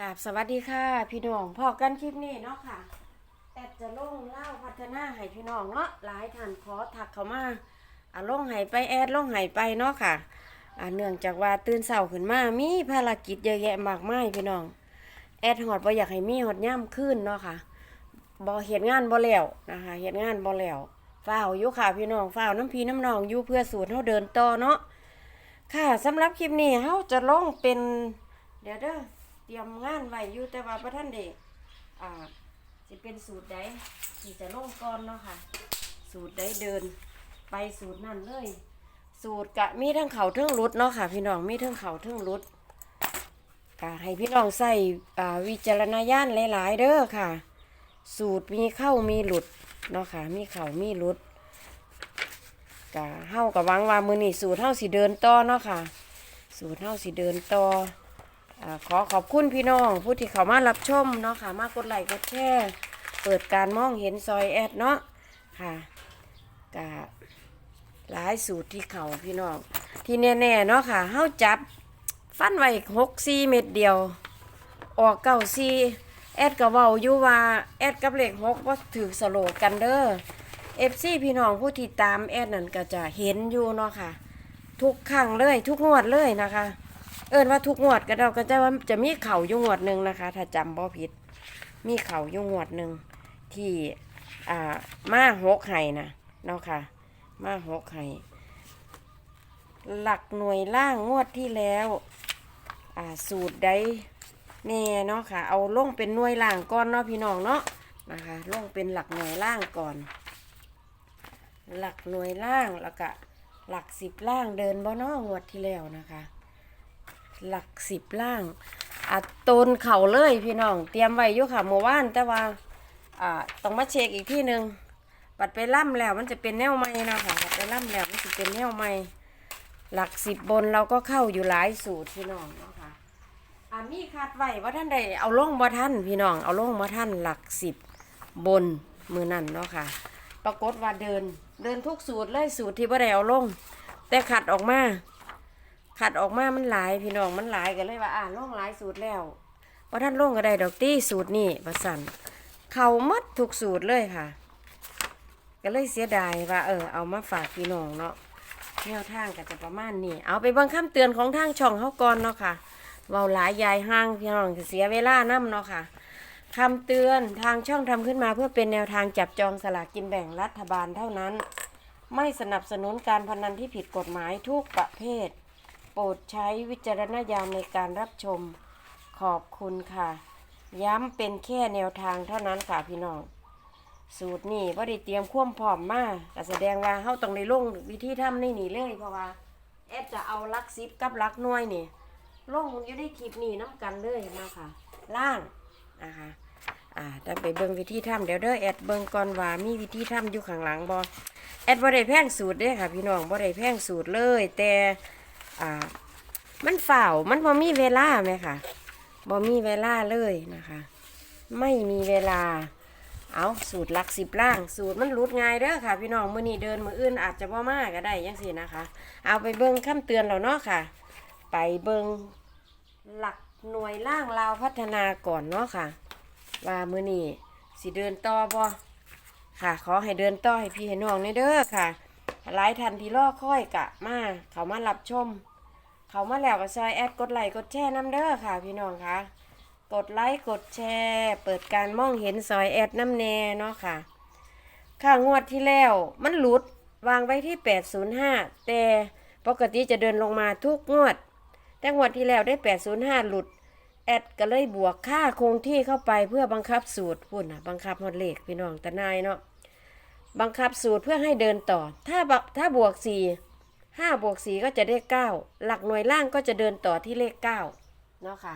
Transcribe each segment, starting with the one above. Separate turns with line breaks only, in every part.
กราบสวัสดีค่ะ พี่น้องพอกันคลิปนี้เนาะค่ะแอดจะลงเล่าพัฒนาให้พี่น้องเนาะหลายท่านขอถักเขามาอ่าลงให้ไปแอดลงให้ไปเนาะค่ะอ่าเนื่องจากว่าตื่นเช้าขึ้นมามีภารกิจเยอะแยะมากมายพี่น้อง แอดหอดบ่อยากให้มีหอดย่ำขึ้นเนาะค่ะบ่เฮ็ดงานบ่แล้วนะคะเฮ็ดงานบ่แล้วฝ้าวอยู่ค่ะพี่น้องฝ้าวน้ำพีน้ำนองอยู่เพื่อสูตรเฮาเดินต่อเนาะค่ะสำหรับคลิปนี้เฮาจะลงเป็นเดี๋ยวเด้อ เตรียมงานไว้อยู่แต่ว่าพระท่านเด็กอ่าสิเป็นสูตรใดที่จะลงก่อนเนาะค่ะ สูตรใดเดิน ไปสูตรนั่นเลย สูตรกะมีทั้งเขาทั้งรุดเนาะค่ะ พี่น้องมีทั้งเขาทั้งรุดกะให้พี่น้องใส่อ่าวิจารณญาณหลาย ๆ เด้อค่ะ สูตรมีเข้ามีหลุดเนาะค่ะ มีเข่ามีหลุดกะเฮากับวังว่ามือนี่สูตรเฮาสิเดินต่อเนาะค่ะ สูตรเฮาสิเดินต่อ ขอขอบคุณพี่น้อง ผู้ที่เข้ามารับชมเนาะค่ะ มากดไลค์กดแชร์เปิดการมองเห็นซอยแอดเนาะค่ะกะหลายสูตรที่เขาพี่น้อง ที่แน่ๆเนาะค่ะเฮาจับฟันไว้หกซีเม็ดเดียว ออกเก้าซีแอดก็เว้าอยู่ว่าแอดกับเลขหกว่าถือสโลกันเด้อเอฟซีพี่น้องผู้ที่ตามแอดนั่นก็จะเห็นอยู่เนาะค่ะ ทุกครั้งเลยทุกงวดเลยนะคะ เอินว่าทุกงวดก็เราก็จะว่าจะมีเข่ายู่งวดหนึ่งนะคะ ถ้าจำบ่ผิด มีเข่ายู่งวดหนึ่งที่อ่ามาหกไห้นะเนาะค่ะ มาหกไห้หลักหน่วยล่างงวดที่แล้วอ่าสูตรใดแน่เนาะค่ะ เอาลงเป็นหน่วยล่างก่อนเนาะพี่น้องเนาะนะคะลงเป็นหลักหน่วยล่างก่อน หลักหน่วยล่างแล้วก็หลักสิบล่างเดินบ่เนองวดที่แล้วนะคะ หลักสิบล่างอัดตนเข่าเลยพี่น้อง เตรียมไว้อยู่ค่ะเมื่อวานแต่ว่าอ่าต้องมาเช็คอีกที่หนึ่งปัดไปล่ำแล้วมันจะเป็นแนวใหม่นะค่ะปัดไปล่ำแล้วมันจะเป็นแนวใหม่หลักสิบบนเราก็เข้าอยู่หลายสูตรพี่น้องเนาะค่ะอ่ามีคาดไว้ว่าท่านใดเอาลงบ่ท่านพี่น้องเอาลงบ่ท่านหลักสิบบนมือนั่นเนาะค่ะ ปรากฏว่าเดินเดินทุกสูตรเลยสูตรที่บ่ได้เอาลงแต่ขัดออกมา ขัดออกมามันหลายพี่น้องมันหลายกันเลยว่าอ่าลงหลายสูตรแล้วเพอท่านลงก็ได้ดอกตี้สูตรนี่ประสันเขามัดทุกสูตรเลยค่ะ ก็เลยเสียดายว่า เออเอามาฝากพี่น้องเนาะแนวทางก็จะประมาณนี้เอาไปเบิ่งคำเตือนของทางช่องเขาก่อนเนาะค่ะเว้าหลายยายห้างพี่น้องเสียเวลานํเนาะค่ะคำเตือนทางช่องทำขึ้นมาเพื่อเป็นแนวทางจับจองสลากกินแบ่งรัฐบาลเท่านั้น ไม่สนับสนุนการพนันที่ผิดกฎหมายทุกประเภท โปรดใช้วิจารณญาณในการรับชมขอบคุณค่ะ ย้ำเป็นแค่แนวทางเท่านั้นค่ะพี่น้อง สูตรนี่ว่าได้เตรียมความพร้อมมาก็แสดงว่าเข้าต้องได้ลงวิธีทำนี่นี่เลยเพราะว่าแอดจะเอาลักซิปกับลักน่วยนี่ลงอยู่ในคลิปนี้น้ำกันเลยนะคะล่างนะคะอ่าแต่ไปเบิ่งวิธีทำเดี๋ยวเด้อแอดเบิ่งก่อนว่ามีวิธีทำอยู่ข้างหลังบ่แอดบ่ได้แพงสูตรเด้ค่ะพี่น้องบ่ได้แพงสูตรเลย แต่ อ่า มันฝ่าวมันบ่มีเวลาไหมค่ะบ่มีเวลาเลยนะคะ ไม่มีเวลา เอาสูตรหลักสิบล่าง สูตรมันรุดง่ายเด้อค่ะ พี่น้องมื้อนี้เดินมื้ออื่นอาจจะบ่มาก็ได้จังซี่นะคะ เอาไปเบิ่งคำเตือนแล้วเนาะค่ะ ไปเบิ่งหลักหน่วยล่างลาวพัฒนาก่อนเนาะค่ะ ว่ามือนี่สิเดินต่อบ่ค่ะ ขอให้เดินต่อให้พี่ให้น้องในเด้อค่ะ หลายทันที่รอค่อยกะมา เขามารับชม เขามาแล้วก็ซอยแอดกดไลค์กดแชร์น้ำเด้อค่ะ พี่น้องคะกดไลค์กดแชร์ เปิดการมองเห็นซอยแอดน้ำแน่เนาะค่ะค่ะงวดที่แล้วมันหลุดวางไว้ที่ 805 แต่ปกติจะเดินลงมาทุกงวด แต่งวดที่แล้วได้ 805 หลุด แอดก็เลยบวกค่าคงที่เข้าไปเพื่อบังคับสูตรพุ่นนะบังคับหมดเลขพี่น้องตะนายเนาะ บังคับสูตรเพื่อให้เดินต่อ ถ้าบถ้าบวกสี่ห้าบวกสี่ก็จะได้เก้าหลักหน่วยล่างก็จะเดินต่อที่เลขเก้าเนาะค่ะ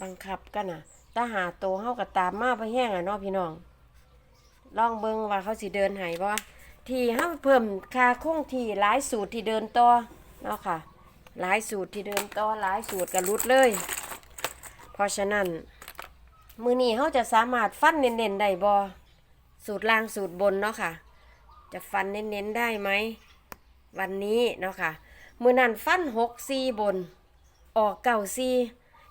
บังคับกันนะถ้าหาโตวเฮากับตามมาไปแห้งอะเนาะพี่น้อง ลองเบิ่งว่าเขาสิเดินให้บ่ที่เฮาเพิ่มคาคงที่หลายสูตรที่เดินต่อเนาะค่ะ หลายสูตรที่เดินต่อหลายสูตรกันรุดเลย เพราะฉะนั้น มือนี้เขาจะสามารถฟันเน้นๆได้บอสูตรล่างสูตรบนเนาะค่ะ จะฟันเน้นๆได้ไหม วันนี้เนาะค่ะ มือนั้นฟันหกซีบน ออกเก่าซี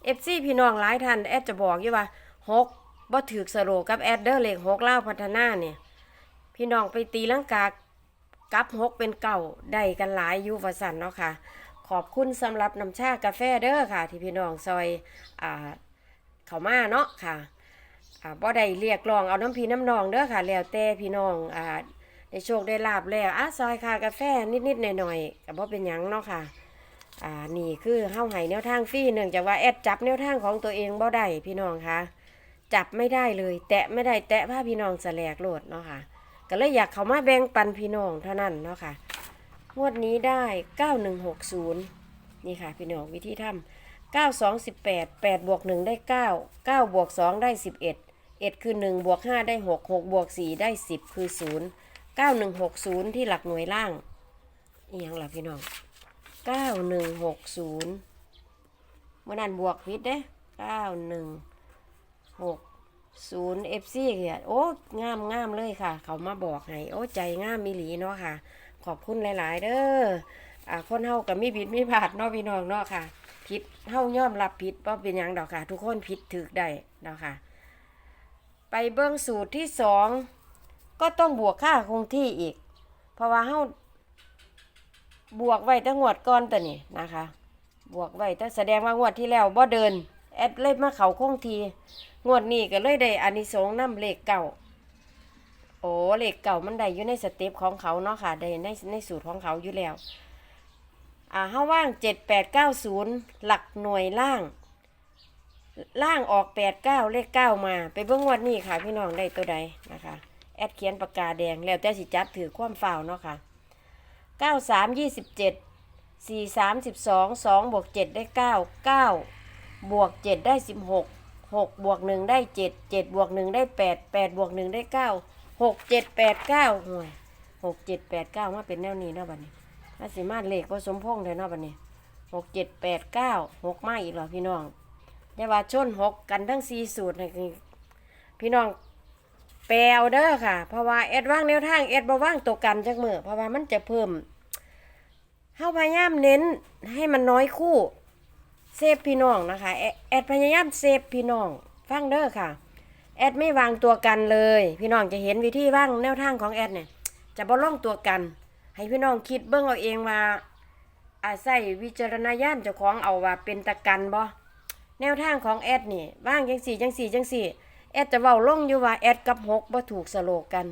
เอฟซีพี่น้องหลายท่านแอดจะบอกอยู่ว่าหกบ่ถือสโลกับแอดเดอร์เลขหกเล่าวพัฒนาเนี่ยพี่น้องไปตีลังกากับหกเป็นเก่าได้กันหลายยู่ว่าสันเนาะค่ะ ขอบคุณสำหรับน้ำชากาแฟเด้อค่ะ ที่พี่น้องซอยอ่า เขามาเนาะค่ะอ่าบ่ได้เรียกร้องเอาน้ำพีน้ำนองเด้อค่ะ แล้วแต่พี่น้องอ่าได้โชคได้ลาบแล้วอะซอยค่ากาแฟนิดๆหน่อยๆก็บ่เป็นหยังเนาะค่ะอ่านี่คือเฮาให้แนวทางฟรีเนื่องจากว่าแอดจับแนวทางของตัวเองบ่ได้พี่น้องคะจับไม่ได้เลย แตะไม่ได้แตะผ้าพี่น้องแสลกโลดเนาะค่ะ ก็เลยอยากเขามาแบ่งปันพี่น้องเท่านั้นเนาะค่ะงวดนี้ได้ 9160 นี่ค่ะ พี่น้องวิธีทำ 9 2 18 8บวก1ได้ 9 9บวก2ได้ 11 1 คือ 1 บวก 5 ได้ 6 6 บวก 4 ได้ 10 คือ 0 9160 ที่หลักหน่วยล่างอีหยังล่ะพี่น้อง 9160เมื่อนั้นบวกพิษเด้ 9160 FC เกียโอ้ งามงามเลยค่ะ เขามาบอกให้ โอ้ ใจงามมีหลีเนาะค่ะ ขอบคุณหลาย ๆ เด้ออ่าคนเฮากับมีผิดมีพลาดเนาะพี่น้องเนาะค่ะ ผิดเฮายอมรับผิดเพราะเป็นหยังดอกค่ะ ทุกคนผิดถึกได้เนาค่ะ ไปเบิ้องสูตรที่สองก็ต้องบวกค่าคงที่อีก เพราะว่าเฮาบวกไว้ตั้งงวดก่อนแต่นี่นะคะ บวกไว้แต่แสดงว่างวดที่แล้วบ่เดินแอดเลยมาเขาคงที งวดนี้ก็เลยได้อานิสงส์นำเลขเก่า โอ้เลขเก่ามันได้อยู่ในสเต็ปของเขาเนาะค่ะได้ในในสูตรของเขาอยู่แล้ว อ่าเฮาว่างเจ็ดแปดเก้าศูนย์หลักหน่วยล่าง ล่างออกแปดเก้าเลขเก้ามา ไปเบื้องวันนี้ค่ะ พี่น้องได้ตัวใดนะคะ แอดเขียนปากกาแดงแล้วแต่สิจับถือความฝ่าวเนาะค่ะเก้าสามยี่สิบเจ็ดสี่สามสิบสองสองบวกเจ็ดได้เก้าเก้าบวกเจ็ดได้สิบหกหกบวกหนึ่งได้เจ็ดเจ็ดบวกหนึ่งได้แปดแปดบวกหนึ่งได้เก้าหกเจ็ดแปดเก้าห่วยหกเจ็ดแปดเก้ามาเป็นแนวนี้เนาะบัดนี้ ถ้าสิมาเลขก็สมพงเลยเนาะบัดนี้หกเจ็ดแปดเก้าหกมาอีกเหรอพี่น้องอย่าว่าชนหกกันทั้งสี่สูตรนะคือพี่น้องแปลเอาเด้อค่ะ เพราะว่าแอดว่างแนวทางแอดบ่ว่างตัวกันจักมือเพราะว่ามันจะเพิ่มเฮาพยายามเน้นให้มันน้อยคู่เซฟพี่น้องนะคะแอแอดพยายามเซฟพี่น้องฟังเด้อค่ะ แอดไม่วางตัวกันเลย พี่น้องจะเห็นวิธีว่างแนวทางของแอดเนี่ยจะบ่ล่องตัวกัน ให้พี่น้องคิดเบิ่งเอาเองว่าอาศัยวิจารณญาณเจ้าของเอาว่าเป็นตะกันบ่แนวทางของแอดนี่ว่างจังสี่จังสี่จังสี่แอดจะเว้าลงอยู่ว่าแอดกับหกบ่ถูกสโลกกัน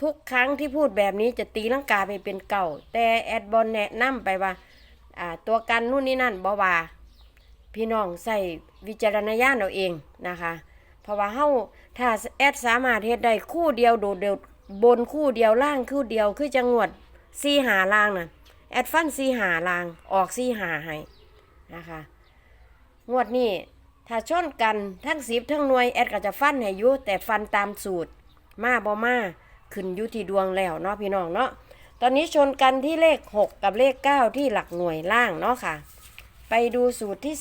ทุกครั้งที่พูดแบบนี้จะตีลังกาไปเป็นเก่า แต่แอดบอลแนะนำไปว่าอ่า ตัวกันนู่นนี่นั่นบ่ว่าพี่น้องใส่วิจารณญาณเอาเองนะคะ เพราะว่าเฮาถ้าแอดสามารถเฮ็ดได้คู่เดียวโดดเดียวบนคู่เดียวล่างคู่เดียวคือจังหวด ซีหาล่างน่ะแอดฟันซีหาล่างออกซีหาให้นะคะงวดนี้ถ้าชนกันทั้งสิบทั้งหน่วยแอดก็จะฟันให้ยุแต่ฟันตามสูตร มาบ่มาขึ้นยู่ที่ดวงแล้วเนาะพี่น้องเนาะตอนนี้ชนกันที่เลข 6 กับเลข 9 ที่หลักหน่วยล่างเนาะค่ะ ไปดูสูตรที่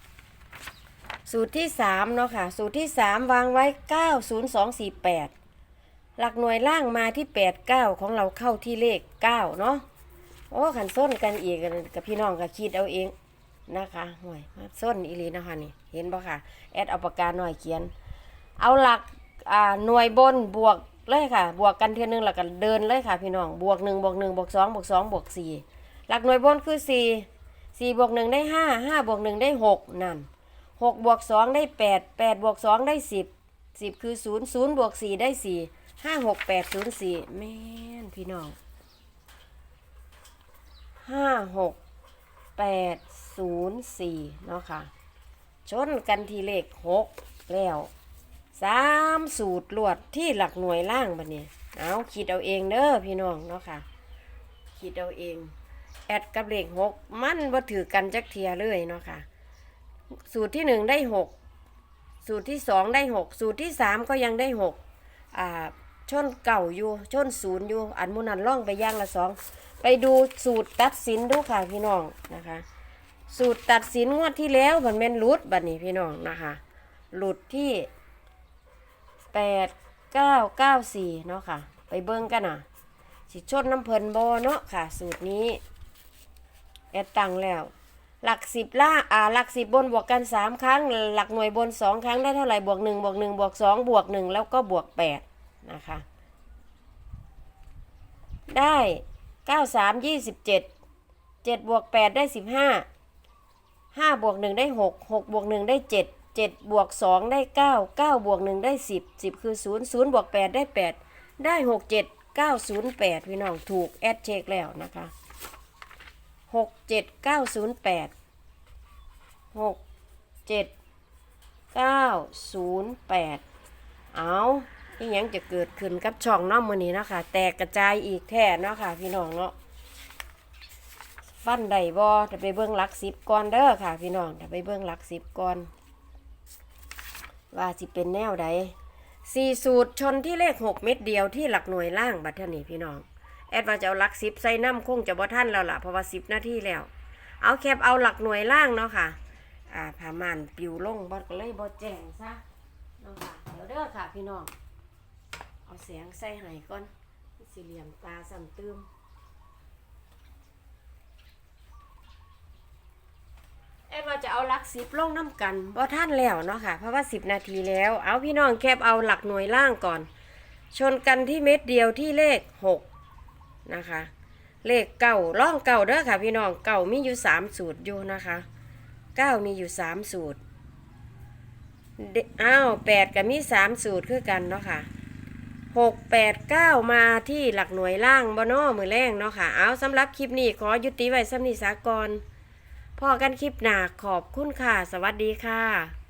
3 สูตรที่ 3 เนาะค่ะ สูตรที่ 3 วางไว้ 90248 หลักหน่วยล่างมาที่89ของเราเข้าที่เลข9เนาะโอ้ขันส้นกันอีกกับพี่น้องก็คิดเอาเองนะคะห่วยมาส้นอีลีนะคะนี่ เห็นปะค่ะ แอดเอาปากกาหน่อยเขียน เอาหลักอ่าหน่วยบนบวกเลยค่ะ บวกกันเทียหนึงแล้วกันเดินเลยค่ะพี่น้อง บวกหนึ่งบวกหนึ่งบวกสองบวกสองบวกสี่หลักหน่วยบนคือสี่สี่บวกหนึ่งได้ห้าห้าบวกหนึ่งได้หกนั่นหกบวกสองได้แปดแปดบวกสองได้สิบสิบคือศูนย์ศูนย์บวกสี่ได้สี่ ห้าหกแปดศูนย์สี่แม่นพี่น้องห้าหกแปดศูนย์สี่เนาะค่ะ ชนกันที่เลขหกแล้วสามสูตรลวดที่หลักหน่วยล่างบันนี้ เอาคิดเอาเองเด้อพี่น้องเนาะค่ะ คิดเอาเอง แอดกับเลขหกมันว่าถือกันจักเทียเลยเนาะค่ะ สูตรที่หนึ่งได้หกสูตรที่สองได้หกสูตรที่สามก็ยังได้หกอ่า ชนเก่าอยู่ชนศูนย์อยู่ อันมุนันล่องไปย่างละสองไปดูสูตรตัดสินดูค่ะพี่น้องนะคะ สูตรตัดสินงวดที่แล้วมันเป็นหลุดบัดนี้พี่น้องนะคะหลุดที่แปดเก้าเก้าสี่เนาะค่ะ ไปเบิ้งกันนะสิชดน้ำเพลินบอเนาะค่ะ สูตรนี้แอดตังแล้ว หลักสิบล่าอ่าหลักสิบบนบวกกันสามครั้ง หลักหน่วยบนสองครั้งได้เท่าไหร่บวกหนึ่งบวกหนึ่งบวกสองบวกหนึ่งแล้วก็บวกแปด นะคะ ได้เก้าสามยี่สิบเจ็ดเจ็ดบวกแปดได้สิบห้าห้าบวกหนึ่งได้หกหกบวกหนึ่งได้เจ็ดเจ็ดบวกสองได้เก้าเก้าบวกหนึ่งได้สิบสิบคือศูนย์ศูนย์บวกแปดได้แปดได้หกเจ็ดเก้าศูนย์แปดพี่น้องถูกแอดเช็คแล้วนะคะหกเจ็ดเก้าศูนย์แปดหกเจ็ดเก้าศูนย์แปดเอา ที่ยังจะเกิดขึ้นกับช่องน้องมือนี้นะคะแตกกระจายอีกแท่เนาะค่ะ พี่น้องเนาะฟันใดบอจะไปเบิ้องลักสิบก่อนเด้อค่ะ พี่น้องจะไปเบิ้องลักสิบก่อน ว่าสิเป็นแนวใดสี่สูตรชนที่เลขหกเม็ดเดียวที่หลักหน่วยล่างบัดเทนี้พี่น้อง แอดว่าจะเอาลักสิบใส่น้ำคงจะบ่ท่านแล้วล่ะเพราะว่าสิบหน้าที่แล้ว เอาแคบเอาหลักหน่วยล่างเนาะค่ะ อ่าผ้าม่านปิวลงบอดก็เลยบอแจงซะเนาะค่ะเดี๋ยวเด้อค่ะ พี่น้อง เอาเสียงใส่ให้ก่อนสี่เหลี่ยมตาสั่นตืมแอดว่าจะเอาหลักสิบลงน้ำกันบ่ท่านแล้วเนาะค่ะ เพราะว่าสิบนาทีแล้ว เอาพี่น้องแคบเอาหลักหน่วยล่างก่อน ชนกันที่เม็ดเดียวที่เลขหกนะคะ เลขเก่าล่องเก่าเด้อค่ะ พี่น้องเก่ามีอยู่สามสูตรอยู่นะคะเก้ามีอยู่สามสูตรอ้าวแปดกับมีสามสูตรคือกันเนาะค่ะ หกแปดเก้ามาที่หลักหน่วยล่างบนอมือแรงเนาะค่ะ เอาสำหรับคลิปนี้ขอยุติไว้สำนีสากรพอกันคลิปหนาขอบคุณค่ะ สวัสดีค่ะ